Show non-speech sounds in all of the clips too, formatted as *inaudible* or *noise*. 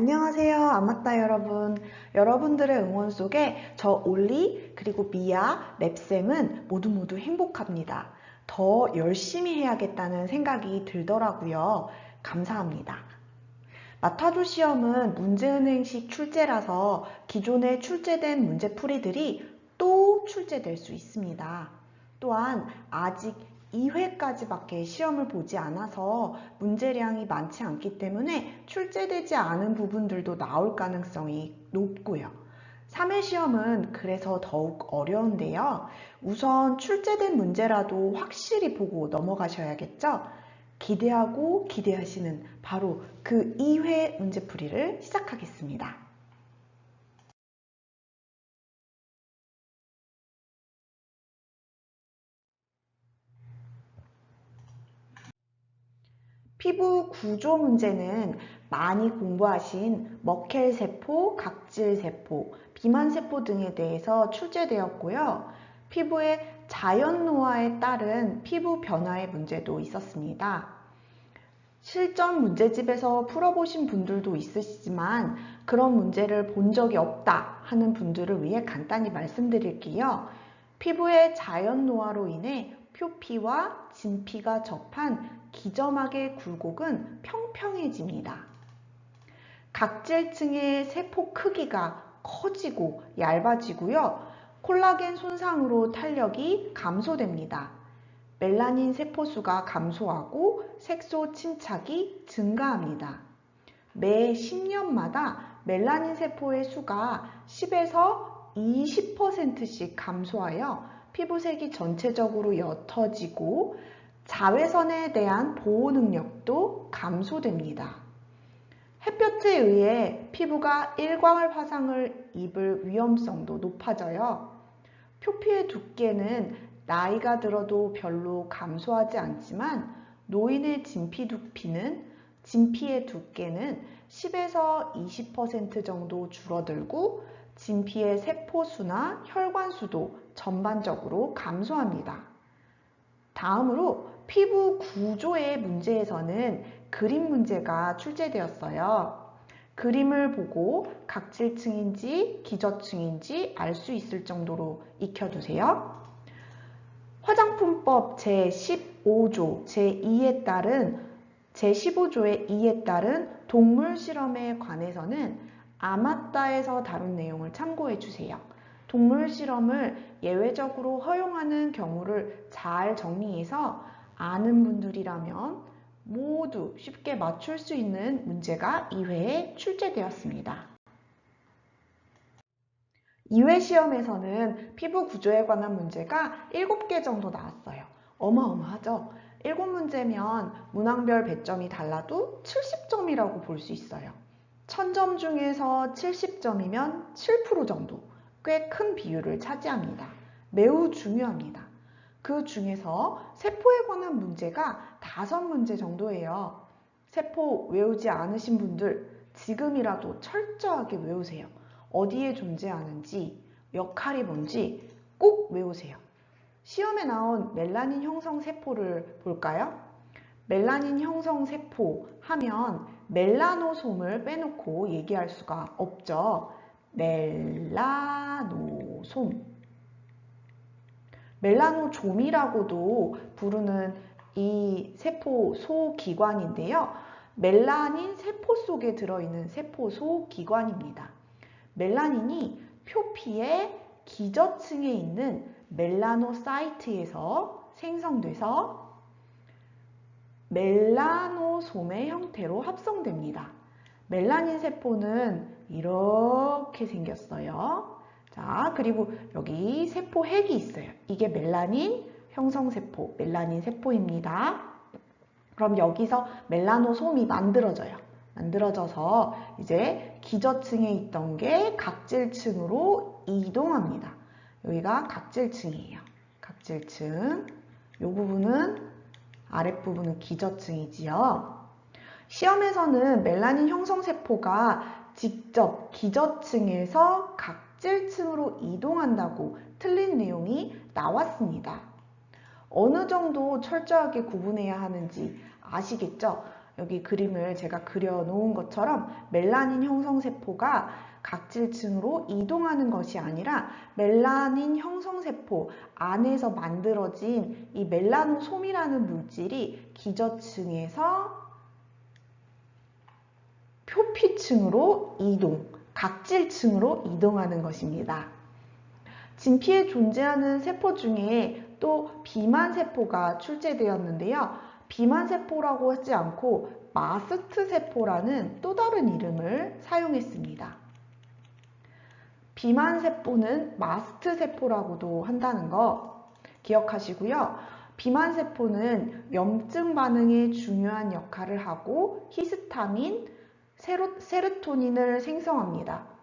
안녕하세요. 안맞다 여러분. 여러분들의 응원 속에 저 올리 그리고 미아, 랩쌤은 모두 모두 행복합니다. 더 열심히 해야겠다는 생각이 들더라고요. 감사합니다. 마타도 시험은 문제은행식 출제라서 기존에 출제된 문제풀이들이 또 출제될 수 있습니다. 또한 아직 2회까지밖에 시험을 보지 않아서 문제량이 많지 않기 때문에 출제되지 않은 부분들도 나올 가능성이 높고요. 3회 시험은 그래서 더욱 어려운데요. 우선 출제된 문제라도 확실히 보고 넘어가셔야겠죠? 기대하고 기대하시는 바로 그 2회 문제풀이를 시작하겠습니다. 피부 구조 문제는 많이 공부하신 머켈세포, 각질세포, 비만세포 등에 대해서 출제되었고요. 피부의 자연 노화에 따른 피부 변화의 문제도 있었습니다. 실전 문제집에서 풀어보신 분들도 있으시지만 그런 문제를 본 적이 없다 하는 분들을 위해 간단히 말씀드릴게요. 피부의 자연 노화로 인해 표피와 진피가 접한 기점막의 굴곡은 평평해집니다. 각질층의 세포 크기가 커지고 얇아지고요. 콜라겐 손상으로 탄력이 감소됩니다. 멜라닌 세포수가 감소하고 색소 침착이 증가합니다. 매 10년마다 멜라닌 세포의 수가 10에서 20%씩 감소하여 피부색이 전체적으로 옅어지고 자외선에 대한 보호 능력도 감소됩니다. 햇볕에 의해 피부가 일광을 화상을 입을 위험성도 높아져요. 표피의 두께는 나이가 들어도 별로 감소하지 않지만 노인의 진피 두피는 진피의 두께는 10에서 20% 정도 줄어들고 진피의 세포수나 혈관수도 전반적으로 감소합니다. 다음으로 피부 구조의 문제에서는 그림 문제가 출제되었어요. 그림을 보고 각질층인지 기저층인지 알 수 있을 정도로 익혀두세요. 화장품법 제15조 제2에 따른 제15조의 2에 따른 동물 실험에 관해서는 아마따에서 다룬 내용을 참고해 주세요. 동물 실험을 예외적으로 허용하는 경우를 잘 정리해서 아는 분들이라면 모두 쉽게 맞출 수 있는 문제가 2회에 출제되었습니다. 2회 시험에서는 피부 구조에 관한 문제가 7개 정도 나왔어요. 어마어마하죠? 7문제면 문항별 배점이 달라도 70점이라고 볼 수 있어요. 1000점 중에서 70점이면 7% 정도 꽤 큰 비율을 차지합니다. 매우 중요합니다. 그 중에서 세포에 관한 문제가 다섯 문제 정도예요. 세포 외우지 않으신 분들 지금이라도 철저하게 외우세요. 어디에 존재하는지, 역할이 뭔지 꼭 외우세요. 시험에 나온 멜라닌 형성 세포를 볼까요? 멜라닌 형성 세포 하면 멜라노솜을 빼놓고 얘기할 수가 없죠. 멜라노솜. 멜라노좀이라고도 부르는 이 세포 소기관인데요. 멜라닌 세포 속에 들어있는 세포 소기관입니다. 멜라닌이 표피의 기저층에 있는 멜라노사이트에서 생성돼서 멜라노솜의 형태로 합성됩니다. 멜라닌 세포는 이렇게 생겼어요. 자, 그리고 여기 세포 핵이 있어요. 이게 멜라닌 형성세포, 멜라닌 세포입니다. 그럼 여기서 멜라노솜이 만들어져요. 만들어져서 이제 기저층에 있던 게 각질층으로 이동합니다. 여기가 각질층이에요. 각질층. 이 부분은 아랫부분은 기저층이지요. 시험에서는 멜라닌 형성세포가 직접 기저층에서 각 각질층으로 이동한다고 틀린 내용이 나왔습니다. 어느 정도 철저하게 구분해야 하는지 아시겠죠? 여기 그림을 제가 그려놓은 것처럼 멜라닌 형성세포가 각질층으로 이동하는 것이 아니라 멜라닌 형성세포 안에서 만들어진 이 멜라노솜이라는 물질이 기저층에서 표피층으로 이동, 각질층으로 이동하는 것입니다. 진피에 존재하는 세포 중에 또 비만 세포가 출제되었는데요. 비만 세포라고 하지 않고 마스트 세포라는 또 다른 이름을 사용했습니다. 비만 세포는 마스트 세포라고도 한다는 거 기억하시고요. 비만 세포는 염증 반응에 중요한 역할을 하고 히스타민, 세로, 세르토닌을 생성합니다.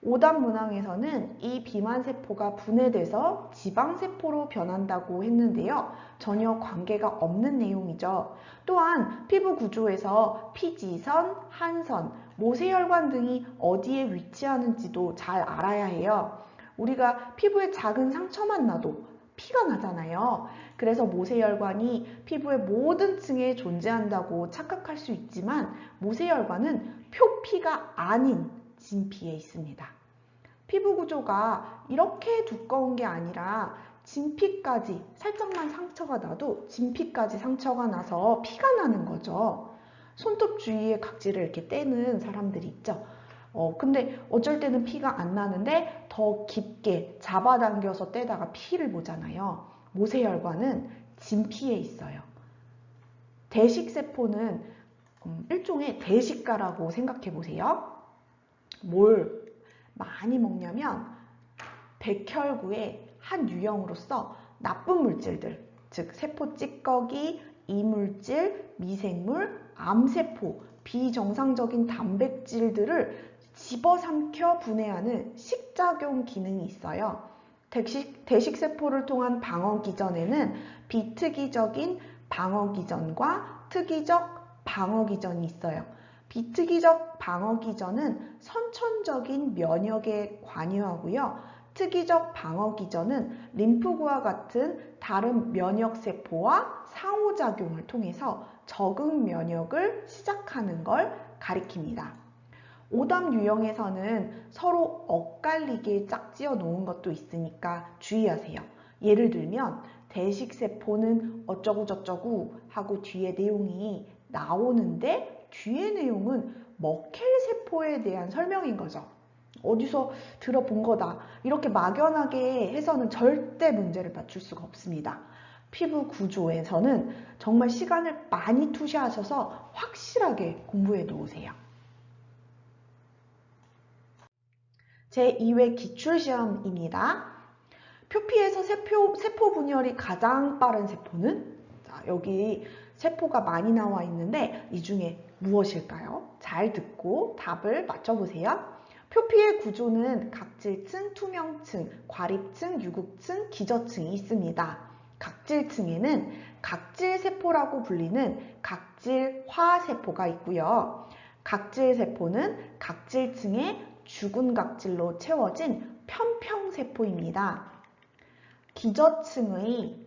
오답 문항에서는 이 비만 세포가 분해돼서 지방 세포로 변한다고 했는데요. 전혀 관계가 없는 내용이죠. 또한 피부 구조에서 피지선, 한선, 모세혈관 등이 어디에 위치하는지도 잘 알아야 해요. 우리가 피부에 작은 상처만 나도 피가 나잖아요. 그래서 모세혈관이 피부의 모든 층에 존재한다고 착각할 수 있지만 모세혈관은 표피가 아닌 진피에 있습니다. 피부 구조가 이렇게 두꺼운 게 아니라 진피까지 살짝만 상처가 나도 진피까지 상처가 나서 피가 나는 거죠. 손톱 주위에 각질을 이렇게 떼는 사람들이 있죠. 어, 근데 어쩔 때는 피가 안 나는데 더 깊게 잡아당겨서 떼다가 피를 보잖아요. 모세혈관은 진피에 있어요. 대식세포는 음, 일종의 대식가라고 생각해 보세요. 뭘 많이 먹냐면 백혈구의 한 유형으로서 나쁜 물질들, 즉 세포 찌꺼기, 이물질, 미생물, 암세포, 비정상적인 단백질들을 집어삼켜 분해하는 식작용 기능이 있어요. 대식, 대식세포를 통한 방어기전에는 비특이적인 방어기전과 특이적 방어기전이 있어요. 비특이적 방어기전은 선천적인 면역에 관여하고요. 특이적 방어기전은 림프구와 같은 다른 면역세포와 상호작용을 통해서 적응 면역을 시작하는 걸 가리킵니다. 오답 유형에서는 서로 엇갈리게 짝지어 놓은 것도 있으니까 주의하세요. 예를 들면 대식세포는 어쩌고저쩌고 하고 뒤에 내용이 나오는데 뒤에 내용은 머켈 세포에 대한 설명인 거죠. 어디서 들어본 거다. 이렇게 막연하게 해서는 절대 문제를 맞출 수가 없습니다. 피부 구조에서는 정말 시간을 많이 투시하셔서 확실하게 공부해 놓으세요. 제2회 기출시험입니다. 표피에서 세포, 세포 분열이 가장 빠른 세포는 자, 여기 세포가 많이 나와 있는데 이 중에 무엇일까요? 잘 듣고 답을 맞춰보세요. 표피의 구조는 각질층, 투명층, 과립층, 유국층, 기저층이 있습니다. 각질층에는 각질세포라고 불리는 각질화세포가 있고요. 각질세포는 각질층에 죽은 각질로 채워진 편평세포입니다. 기저층의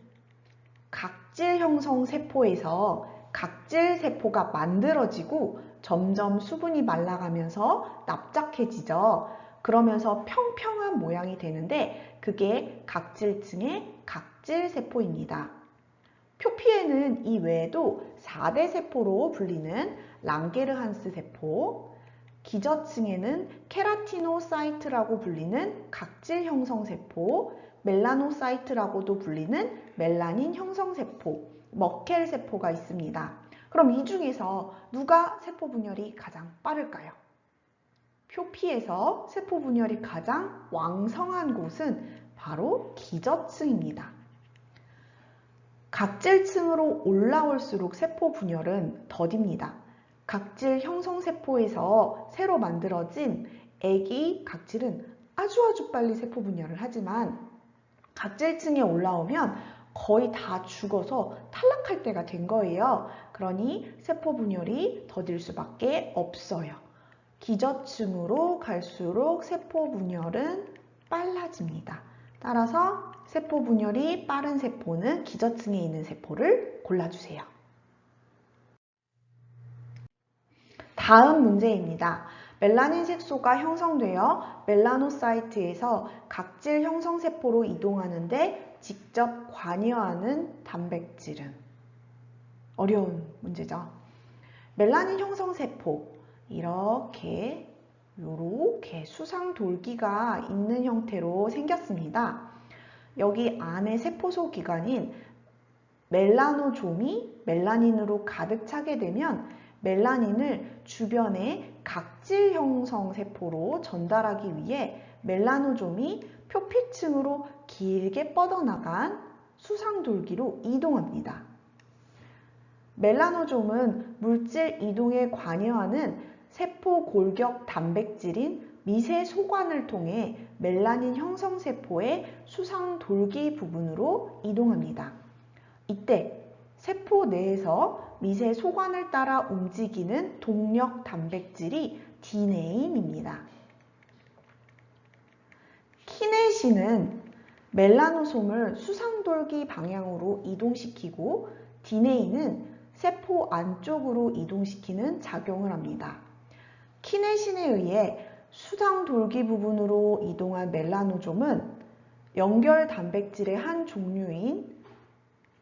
각질 형성 세포에서 각질 세포가 만들어지고 점점 수분이 말라가면서 납작해지죠. 그러면서 평평한 모양이 되는데 그게 각질층의 각질 세포입니다. 표피에는 이 외에도 4대 세포로 불리는 랑게르한스 세포, 기저층에는 케라티노사이트라고 불리는 각질 형성 세포, 멜라노사이트라고도 불리는 멜라닌 형성 세포, 머켈 세포가 있습니다. 그럼 이 중에서 누가 세포 분열이 가장 빠를까요? 표피에서 세포 분열이 가장 왕성한 곳은 바로 기저층입니다. 각질층으로 올라올수록 세포 분열은 더딥니다. 각질 형성세포에서 새로 만들어진 애기 각질은 아주 아주 빨리 세포 분열을 하지만 각질층에 올라오면 거의 다 죽어서 탈락할 때가 된 거예요. 그러니 세포 분열이 더딜 수밖에 없어요. 기저층으로 갈수록 세포 분열은 빨라집니다. 따라서 세포 분열이 빠른 세포는 기저층에 있는 세포를 골라주세요. 다음 문제입니다. 멜라닌 색소가 형성되어 멜라노사이트에서 각질 형성세포로 이동하는데 직접 관여하는 단백질은 어려운 문제죠. 멜라닌 형성세포 이렇게 이렇게 수상 돌기가 있는 형태로 생겼습니다. 여기 안에 세포소 기관인 멜라노좀이 멜라닌으로 가득 차게 되면 멜라닌을 주변의 각질 형성 세포로 전달하기 위해 멜라노좀이 표피층으로 길게 뻗어나간 수상돌기로 이동합니다. 멜라노좀은 물질 이동에 관여하는 세포 골격 단백질인 미세 소관을 통해 멜라닌 형성 세포의 수상 돌기 부분으로 이동합니다. 이때 세포 내에서 미세 소관을 따라 움직이는 동력 단백질이 디네인입니다. 키네신은 멜라노솜을 수상돌기 방향으로 이동시키고 디네인은 세포 안쪽으로 이동시키는 작용을 합니다. 키네신에 의해 수상 돌기 부분으로 이동한 멜라노좀은 연결 단백질의 한 종류인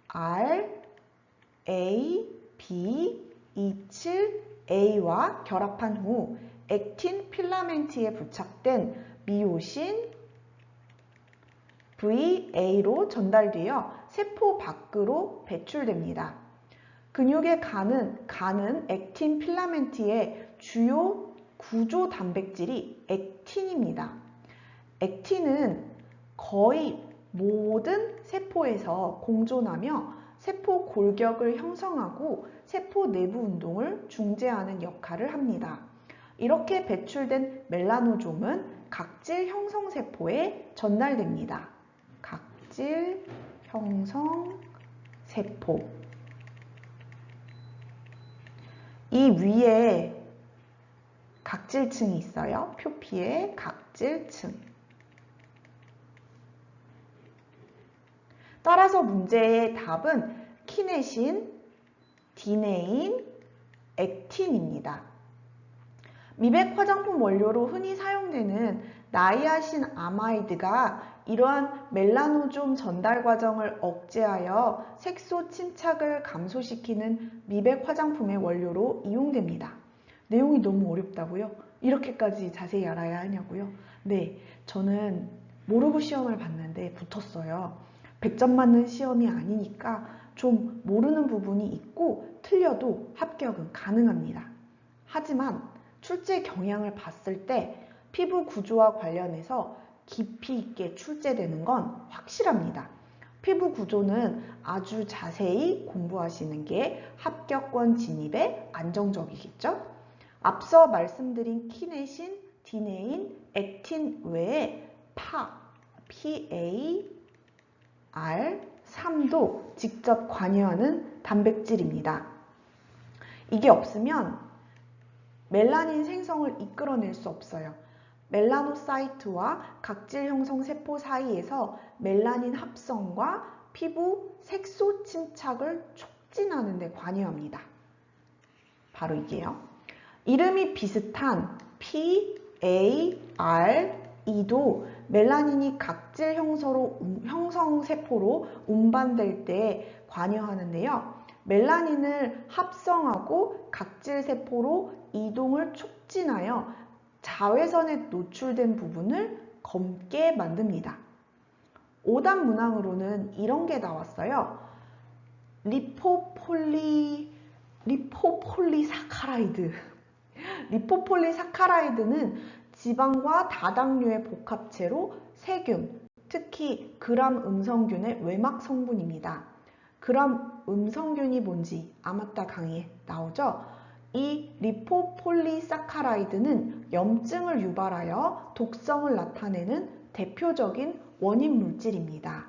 R, A, B, 27, A와 결합한 후 액틴 필라멘트에 부착된 미오신 VA로 전달되어 세포 밖으로 배출됩니다. 근육에 가는, 가는 액틴 필라멘트의 주요 구조 단백질이 액틴입니다. 액틴은 거의 모든 세포에서 공존하며 세포 골격을 형성하고 세포 내부 운동을 중재하는 역할을 합니다. 이렇게 배출된 멜라노좀은 각질 형성 세포에 전달됩니다. 각질 형성 세포. 이 위에 각질층이 있어요. 표피의 각질층. 따라서 문제의 답은 키네신, 디네인, 액틴입니다. 미백 화장품 원료로 흔히 사용되는 나이아신 아마이드가 이러한 멜라노좀 전달 과정을 억제하여 색소 침착을 감소시키는 미백 화장품의 원료로 이용됩니다. 내용이 너무 어렵다고요? 이렇게까지 자세히 알아야 하냐고요? 네, 저는 모르고 시험을 봤는데 붙었어요. 100점 맞는 시험이 아니니까 좀 모르는 부분이 있고 틀려도 합격은 가능합니다. 하지만 출제 경향을 봤을 때 피부 구조와 관련해서 깊이 있게 출제되는 건 확실합니다. 피부 구조는 아주 자세히 공부하시는 게 합격권 진입에 안정적이겠죠? 앞서 말씀드린 키네신, 디네인, 액틴 외에 파, PA, R, 3도 직접 관여하는 단백질입니다. 이게 없으면 멜라닌 생성을 이끌어낼 수 없어요. 멜라노사이트와 각질 형성 세포 사이에서 멜라닌 합성과 피부 색소 침착을 촉진하는 데 관여합니다. 바로 이게요. 이름이 비슷한 P, A, R, E도 멜라닌이 각질 형성으로, 형성 세포로 운반될 때 관여하는데요. 멜라닌을 합성하고 각질 세포로 이동을 촉진하여 자외선에 노출된 부분을 검게 만듭니다. 5단 문항으로는 이런 게 나왔어요. 리포폴리 리포폴리사카라이드 *laughs* 리포폴리사카라이드는 지방과 다당류의 복합체로 세균, 특히 그람 음성균의 외막 성분입니다. 그람 음성균이 뭔지 아맞다 강의에 나오죠? 이 리포폴리사카라이드는 염증을 유발하여 독성을 나타내는 대표적인 원인 물질입니다.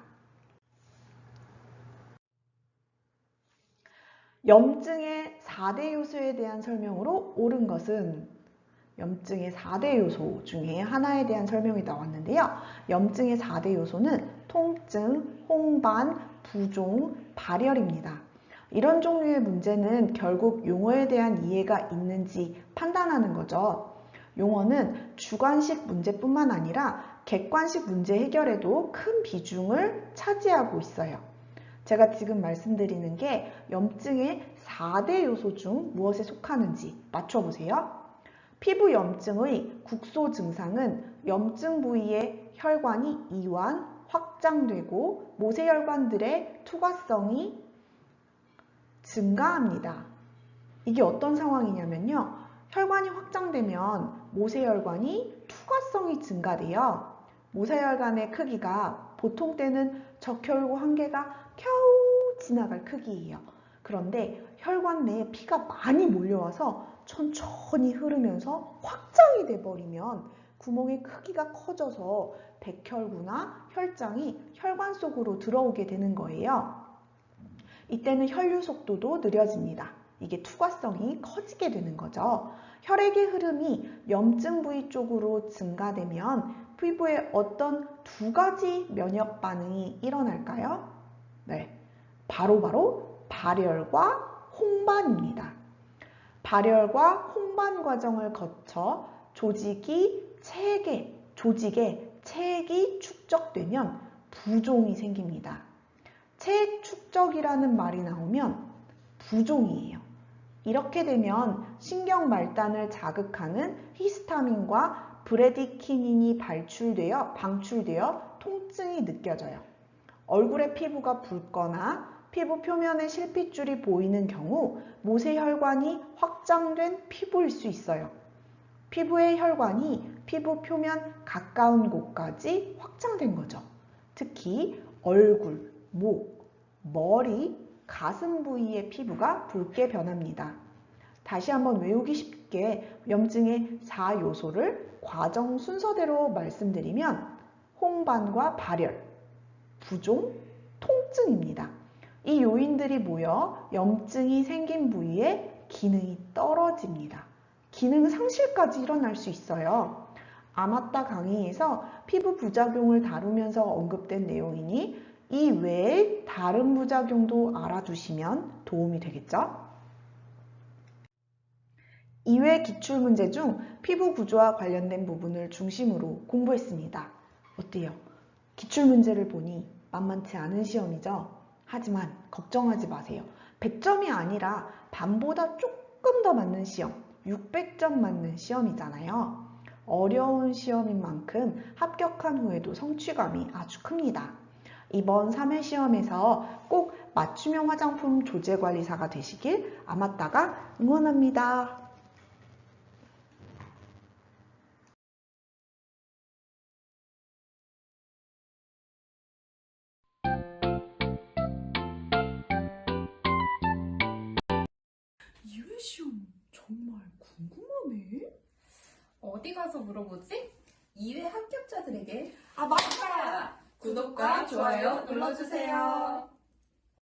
염증의 4대 요소에 대한 설명으로 옳은 것은 염증의 4대 요소 중에 하나에 대한 설명이 나왔는데요. 염증의 4대 요소는 통증, 홍반, 부종, 발열입니다. 이런 종류의 문제는 결국 용어에 대한 이해가 있는지 판단하는 거죠. 용어는 주관식 문제뿐만 아니라 객관식 문제 해결에도 큰 비중을 차지하고 있어요. 제가 지금 말씀드리는 게 염증의 4대 요소 중 무엇에 속하는지 맞춰보세요. 피부 염증의 국소 증상은 염증 부위의 혈관이 이완, 확장되고 모세혈관들의 투과성이 증가합니다. 이게 어떤 상황이냐면요. 혈관이 확장되면 모세혈관이 투과성이 증가돼요. 모세혈관의 크기가 보통 때는 적혈구 한 개가 겨우 지나갈 크기예요. 그런데 혈관 내에 피가 많이 몰려와서 천천히 흐르면서 확장이 돼버리면 구멍의 크기가 커져서 백혈구나 혈장이 혈관 속으로 들어오게 되는 거예요. 이때는 혈류 속도도 느려집니다. 이게 투과성이 커지게 되는 거죠. 혈액의 흐름이 염증 부위 쪽으로 증가되면 피부에 어떤 두 가지 면역 반응이 일어날까요? 네. 바로바로 발열과 홍반입니다. 발열과 홍반 과정을 거쳐 조직이 체계, 조직에 체액이 축적되면 부종이 생깁니다. 체액 축적이라는 말이 나오면 부종이에요. 이렇게 되면 신경 말단을 자극하는 히스타민과 브레디키닌이 발출되어 방출되어 통증이 느껴져요. 얼굴의 피부가 붉거나 피부 표면에 실핏줄이 보이는 경우 모세혈관이 확장된 피부일 수 있어요. 피부의 혈관이 피부 표면 가까운 곳까지 확장된 거죠. 특히 얼굴, 목, 머리, 가슴 부위의 피부가 붉게 변합니다. 다시 한번 외우기 쉽게 염증의 4요소를 과정 순서대로 말씀드리면 홍반과 발열, 부종, 통증입니다. 이 요인들이 모여 염증이 생긴 부위에 기능이 떨어집니다. 기능 상실까지 일어날 수 있어요. 아마따 강의에서 피부 부작용을 다루면서 언급된 내용이니 이 외에 다른 부작용도 알아두시면 도움이 되겠죠? 이외 기출문제 중 피부 구조와 관련된 부분을 중심으로 공부했습니다. 어때요? 기출문제를 보니 만만치 않은 시험이죠? 하지만 걱정하지 마세요. 100점이 아니라 반보다 조금 더 맞는 시험, 600점 맞는 시험이잖아요. 어려운 시험인 만큼 합격한 후에도 성취감이 아주 큽니다. 이번 3회 시험에서 꼭 맞춤형 화장품 조제관리사가 되시길 아마따가 응원합니다. 어디 가서 물어보지? 2회 합격자들에게 아 맞다. 구독과 좋아요 눌러주세요.